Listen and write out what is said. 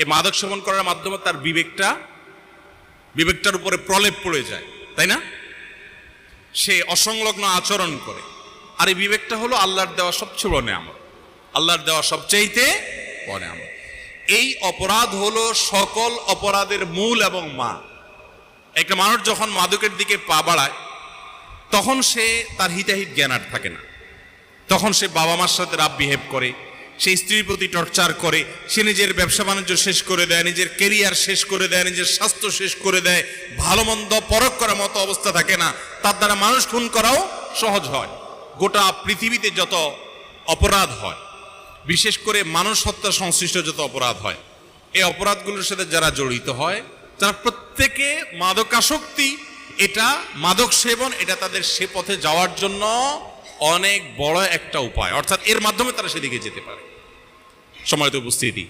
এই মাদক সেবন করার মাধ্যমে তার বিবেকটা, বিবেকটার উপরে প্রলেপ পড়ে যায়, তাই না? সে অসংলগ্ন আচরণ করে। আর এই বিবেকটা হলো আল্লাহর দেওয়া সবচেয়ে বড় নেয়ামত। আল্লাহর দেওয়া সবচাইতে বড় নেয়ামত। এই অপরাধ হলো সকল অপরাধের মূল এবং মা। একটা মানুষ যখন মাদকের দিকে পা বাড়ায়, তখন সে তার হিতাহিত জ্ঞান আর থাকে না। তখন সে বাবা মার সাথে রাব বিহেভ করে সে স্ত্রীর প্রতি টর্চার করে, সে নিজের ব্যবসা বাণিজ্য শেষ করে দেয়, নিজের কেরিয়ার শেষ করে দেয়, নিজের স্বাস্থ্য শেষ করে দেয়, ভালো মন্দ পরখ করার মতো অবস্থা থাকে না, তার দ্বারা মানুষ খুন করাও সহজ হয়। গোটা পৃথিবীতে যত অপরাধ হয়, বিশেষ করে মানুষ হত্যা সংশ্লিষ্ট যত অপরাধ হয়, এই অপরাধগুলোর সাথে যারা জড়িত হয়, তারা প্রত্যেকে মাদকাসক্তি, এটা মাদক সেবন, এটা তাদের সে পথে যাওয়ার জন্য অনেক বড় একটা উপায়। অর্থাৎ এর মাধ্যমে তারা সেদিকে যেতে পারে। সময় উপস্থিতি